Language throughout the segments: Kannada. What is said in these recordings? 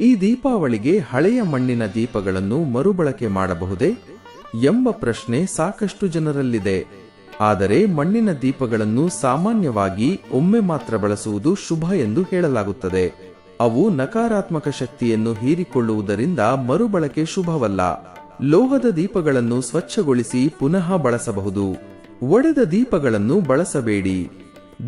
ಈ ದೀಪಾವಳಿಗೆ ಹಳೆಯ ಮಣ್ಣಿನ ದೀಪಗಳನ್ನು ಮರುಬಳಕೆ ಮಾಡಬಹುದೇ ಎಂಬ ಪ್ರಶ್ನೆ ಸಾಕಷ್ಟು ಜನರಲ್ಲಿದೆ. ಆದರೆ ಮಣ್ಣಿನ ದೀಪಗಳನ್ನು ಸಾಮಾನ್ಯವಾಗಿ ಒಮ್ಮೆ ಮಾತ್ರ ಬಳಸುವುದು ಶುಭ ಎಂದು ಹೇಳಲಾಗುತ್ತದೆ. ಅವು ನಕಾರಾತ್ಮಕ ಶಕ್ತಿಯನ್ನು ಹೀರಿಕೊಳ್ಳುವುದರಿಂದ ಮರುಬಳಕೆ ಶುಭವಲ್ಲ. ಲೋಹದ ದೀಪಗಳನ್ನು ಸ್ವಚ್ಛಗೊಳಿಸಿ ಪುನಃ ಬಳಸಬಹುದು. ಒಡೆದ ದೀಪಗಳನ್ನು ಬಳಸಬೇಡಿ.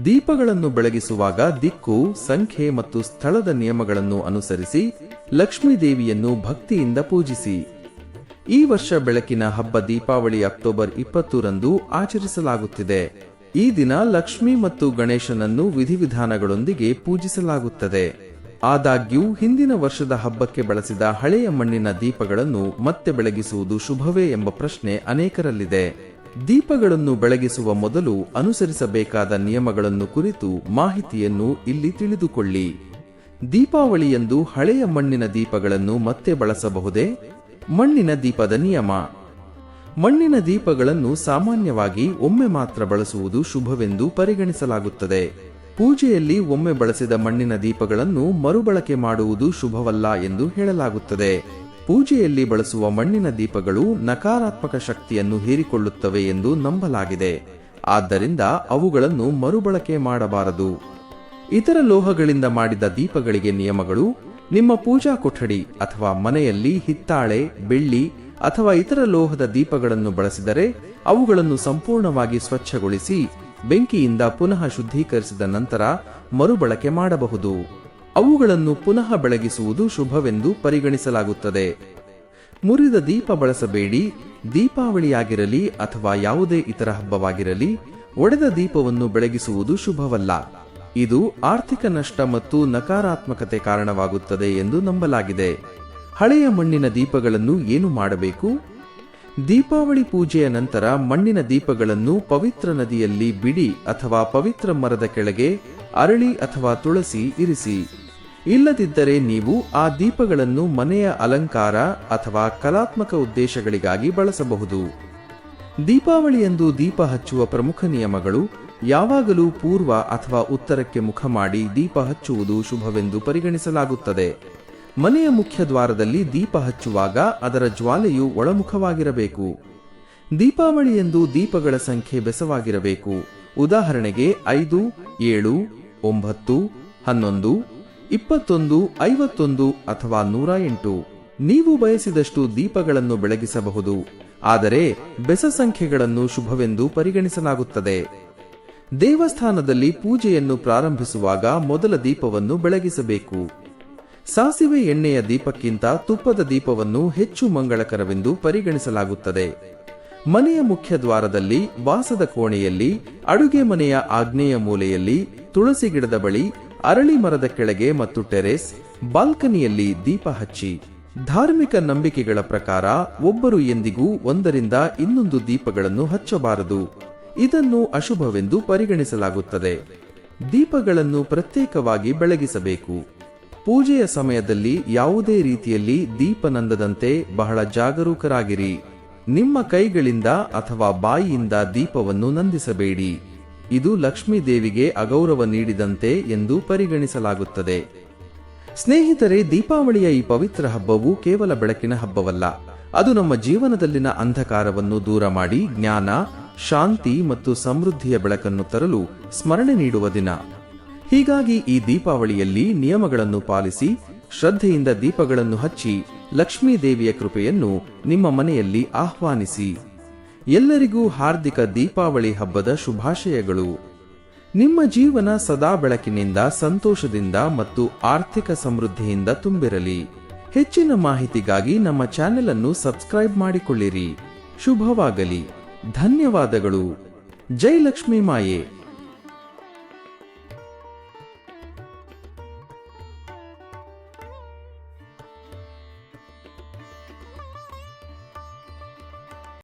ದೀಪಗಳನ್ನು ಬೆಳಗಿಸುವಾಗ ದಿಕ್ಕು, ಸಂಖ್ಯೆ ಮತ್ತು ಸ್ಥಳದ ನಿಯಮಗಳನ್ನು ಅನುಸರಿಸಿ ಲಕ್ಷ್ಮೀ ದೇವಿಯನ್ನು ಭಕ್ತಿಯಿಂದ ಪೂಜಿಸಿ. ಈ ವರ್ಷ ಬೆಳಕಿನ ಹಬ್ಬ ದೀಪಾವಳಿ ಅಕ್ಟೋಬರ್ ಇಪ್ಪತ್ತರಂದು ಆಚರಿಸಲಾಗುತ್ತಿದೆ. ಈ ದಿನ ಲಕ್ಷ್ಮಿ ಮತ್ತು ಗಣೇಶನನ್ನು ವಿಧಿವಿಧಾನಗಳೊಂದಿಗೆ ಪೂಜಿಸಲಾಗುತ್ತದೆ. ಆದಾಗ್ಯೂ, ಹಿಂದಿನ ವರ್ಷದ ಹಬ್ಬಕ್ಕೆ ಬಳಸಿದ ಹಳೆಯ ಮಣ್ಣಿನ ದೀಪಗಳನ್ನು ಮತ್ತೆ ಬೆಳಗಿಸುವುದು ಶುಭವೇ ಎಂಬ ಪ್ರಶ್ನೆ ಅನೇಕರಲ್ಲಿದೆ. ದೀಪಗಳನ್ನು ಬೆಳಗಿಸುವ ಮೊದಲು ಅನುಸರಿಸಬೇಕಾದ ನಿಯಮಗಳನ್ನು ಕುರಿತು ಮಾಹಿತಿಯನ್ನು ಇಲ್ಲಿ ತಿಳಿದುಕೊಳ್ಳಿ. ದೀಪಾವಳಿಯಂದು ಹಳೆಯ ಮಣ್ಣಿನ ದೀಪಗಳನ್ನು ಮತ್ತೆ ಬಳಸಬಹುದೇ? ಮಣ್ಣಿನ ದೀಪದ ನಿಯಮ. ಮಣ್ಣಿನ ದೀಪಗಳನ್ನು ಸಾಮಾನ್ಯವಾಗಿ ಒಮ್ಮೆ ಮಾತ್ರ ಬಳಸುವುದು ಶುಭವೆಂದು ಪರಿಗಣಿಸಲಾಗುತ್ತದೆ. ಪೂಜೆಯಲ್ಲಿ ಒಮ್ಮೆ ಬಳಸಿದ ಮಣ್ಣಿನ ದೀಪಗಳನ್ನು ಮರುಬಳಕೆ ಮಾಡುವುದು ಶುಭವಲ್ಲ ಎಂದು ಹೇಳಲಾಗುತ್ತದೆ. ಪೂಜೆಯಲ್ಲಿ ಬಳಸುವ ಮಣ್ಣಿನ ದೀಪಗಳು ನಕಾರಾತ್ಮಕ ಶಕ್ತಿಯನ್ನು ಹೀರಿಕೊಳ್ಳುತ್ತವೆ ಎಂದು ನಂಬಲಾಗಿದೆ. ಆದ್ದರಿಂದ ಅವುಗಳನ್ನು ಮರುಬಳಕೆ ಮಾಡಬಾರದು. ಇತರ ಲೋಹಗಳಿಂದ ಮಾಡಿದ ದೀಪಗಳಿಗೆ ನಿಯಮಗಳು, ನಿಮ್ಮ ಪೂಜಾ ಕೊಠಡಿ ಅಥವಾ ಮನೆಯಲ್ಲಿ ಹಿತ್ತಾಳೆ, ಬೆಳ್ಳಿ ಅಥವಾ ಇತರ ಲೋಹದ ದೀಪಗಳನ್ನು ಬಳಸಿದರೆ ಅವುಗಳನ್ನು ಸಂಪೂರ್ಣವಾಗಿ ಸ್ವಚ್ಛಗೊಳಿಸಿ, ಬೆಂಕಿಯಿಂದ ಪುನಃ ಶುದ್ಧೀಕರಿಸಿದ ನಂತರ ಮರುಬಳಕೆ ಮಾಡಬಹುದು. ಅವುಗಳನ್ನು ಪುನಃ ಬೆಳಗಿಸುವುದು ಶುಭವೆಂದು ಪರಿಗಣಿಸಲಾಗುತ್ತದೆ. ಮುರಿದ ದೀಪ ಬಳಸಬೇಡಿ, ದೀಪಾವಳಿಯಾಗಿರಲಿ ಅಥವಾ ಯಾವುದೇ ಇತರ ಹಬ್ಬವಾಗಿರಲಿ, ಒಡೆದ ದೀಪವನ್ನು ಬೆಳಗಿಸುವುದು ಶುಭವಲ್ಲ. ಇದು ಆರ್ಥಿಕ ನಷ್ಟ ಮತ್ತು ನಕಾರಾತ್ಮಕತೆ ಕಾರಣವಾಗುತ್ತದೆ ಎಂದು ನಂಬಲಾಗಿದೆ. ಹಳೆಯ ಮಣ್ಣಿನ ದೀಪಗಳನ್ನು ಏನು ಮಾಡಬೇಕು? ದೀಪಾವಳಿ ಪೂಜೆಯ ನಂತರ ಮಣ್ಣಿನ ದೀಪಗಳನ್ನು ಪವಿತ್ರ ನದಿಯಲ್ಲಿ ಬಿಡಿ ಅಥವಾ ಪವಿತ್ರ ಮರದ ಕೆಳಗೆ ಅರಳಿ ಅಥವಾ ತುಳಸಿ ಇರಿಸಿ. ಇಲ್ಲದಿದ್ದರೆ ನೀವು ಆ ದೀಪಗಳನ್ನು ಮನೆಯ ಅಲಂಕಾರ ಅಥವಾ ಕಲಾತ್ಮಕ ಉದ್ದೇಶಗಳಿಗಾಗಿ ಬಳಸಬಹುದು. ದೀಪಾವಳಿಯಂದು ದೀಪ ಹಚ್ಚುವ ಪ್ರಮುಖ ನಿಯಮಗಳು ಯಾವಾಗಲೂ ಪೂರ್ವ ಅಥವಾ ಉತ್ತರಕ್ಕೆ ಮುಖ ಮಾಡಿ ದೀಪ ಹಚ್ಚುವುದು ಶುಭವೆಂದು ಪರಿಗಣಿಸಲಾಗುತ್ತದೆ. ಮನೆಯ ಮುಖ್ಯ ದ್ವಾರದಲ್ಲಿ ದೀಪ ಹಚ್ಚುವಾಗ ಅದರ ಜ್ವಾಲೆಯು ಒಳಮುಖವಾಗಿರಬೇಕು. ದೀಪಾವಳಿಯಂದು ದೀಪಗಳ ಸಂಖ್ಯೆ ಬೆಸವಾಗಿರಬೇಕು. ಉದಾಹರಣೆಗೆ ಐದು, ಏಳು, ಒಂಬತ್ತು, ಹನ್ನೊಂದು ಇಪ್ಪತ್ತೊಂದು, ಐವತ್ತೊಂದು ಅಥವಾ ನೂರ ಎಂಟು. ನೀವು ಬಯಸಿದಷ್ಟು ದೀಪಗಳನ್ನು ಬೆಳಗಿಸಬಹುದು. ಆದರೆ ಬೆಸ ಸಂಖ್ಯೆಗಳನ್ನು ಶುಭವೆಂದು ಪರಿಗಣಿಸಲಾಗುತ್ತದೆ. ದೇವಸ್ಥಾನದಲ್ಲಿ ಪೂಜೆಯನ್ನು ಪ್ರಾರಂಭಿಸುವಾಗ ಮೊದಲ ದೀಪವನ್ನು ಬೆಳಗಿಸಬೇಕು. ಸಾಸಿವೆ ಎಣ್ಣೆಯ ದೀಪಕ್ಕಿಂತ ತುಪ್ಪದ ದೀಪವನ್ನು ಹೆಚ್ಚು ಮಂಗಳಕರವೆಂದು ಪರಿಗಣಿಸಲಾಗುತ್ತದೆ. ಮನೆಯ ಮುಖ್ಯ ದ್ವಾರದಲ್ಲಿ, ವಾಸದ ಕೋಣೆಯಲ್ಲಿ, ಅಡುಗೆ ಮನೆಯ ಆಗ್ನೇಯ ಮೂಲೆಯಲ್ಲಿ, ತುಳಸಿ ಗಿಡದ ಬಳಿ ಅರಳಿ ಮರದ ಕೆಳಗೆ ಮತ್ತು ಟೆರೆಸ್, ಬಾಲ್ಕನಿಯಲ್ಲಿ ದೀಪ ಹಚ್ಚಿ, ಧಾರ್ಮಿಕ ನಂಬಿಕೆಗಳ ಪ್ರಕಾರ ಒಬ್ಬರು ಎಂದಿಗೂ ಒಂದರಿಂದ ಇನ್ನೊಂದು ದೀಪಗಳನ್ನು ಹಚ್ಚಬಾರದು. ಇದನ್ನು ಅಶುಭವೆಂದು ಪರಿಗಣಿಸಲಾಗುತ್ತದೆ. ದೀಪಗಳನ್ನು ಪ್ರತ್ಯೇಕವಾಗಿ ಬೆಳಗಿಸಬೇಕು. ಪೂಜೆಯ ಸಮಯದಲ್ಲಿ ಯಾವುದೇ ರೀತಿಯಲ್ಲಿ ದೀಪ ನಂದದಂತೆ ಬಹಳ ಜಾಗರೂಕರಾಗಿರಿ. ನಿಮ್ಮ ಕೈಗಳಿಂದ ಅಥವಾ ಬಾಯಿಯಿಂದ ದೀಪವನ್ನು ನಂದಿಸಬೇಡಿ. ಇದು ಲಕ್ಷ್ಮೀ ದೇವಿಗೆ ಅಗೌರವ ನೀಡಿದಂತೆ ಎಂದು ಪರಿಗಣಿಸಲಾಗುತ್ತದೆ. ಸ್ನೇಹಿತರೆ, ದೀಪಾವಳಿಯ ಈ ಪವಿತ್ರ ಹಬ್ಬವು ಕೇವಲ ಬೆಳಕಿನ ಹಬ್ಬವಲ್ಲ. ಅದು ನಮ್ಮ ಜೀವನದಲ್ಲಿನ ಅಂಧಕಾರವನ್ನು ದೂರ ಮಾಡಿ ಜ್ಞಾನ, ಶಾಂತಿ ಮತ್ತು ಸಮೃದ್ಧಿಯ ಬೆಳಕನ್ನು ತರಲು ಸ್ಮರಣೆ ನೀಡುವ ದಿನ. ಹೀಗಾಗಿ ಈ ದೀಪಾವಳಿಯಲ್ಲಿ ನಿಯಮಗಳನ್ನು ಪಾಲಿಸಿ, ಶ್ರದ್ಧೆಯಿಂದ ದೀಪಗಳನ್ನು ಹಚ್ಚಿ ಲಕ್ಷ್ಮೀ ದೇವಿಯ ಕೃಪೆಯನ್ನು ನಿಮ್ಮ ಮನೆಯಲ್ಲಿ ಆಹ್ವಾನಿಸಿ. ಎಲ್ಲರಿಗೂ ಹಾರ್ದಿಕ ದೀಪಾವಳಿ ಹಬ್ಬದ ಶುಭಾಶಯಗಳು. ನಿಮ್ಮ ಜೀವನ ಸದಾ ಬೆಳಕಿನಿಂದ ಸಂತೋಷದಿಂದ ಮತ್ತು ಆರ್ಥಿಕ ಸಮೃದ್ಧಿಯಿಂದ ತುಂಬಿರಲಿ. ಹೆಚ್ಚಿನ ಮಾಹಿತಿಗಾಗಿ ನಮ್ಮ ಚಾನೆಲ್ ಅನ್ನು ಸಬ್ಸ್ಕ್ರೈಬ್ ಮಾಡಿಕೊಳ್ಳಿರಿ. ಶುಭವಾಗಲಿ. ಧನ್ಯವಾದಗಳು. ಜೈ ಲಕ್ಷ್ಮೀ ಮಾಯೆ.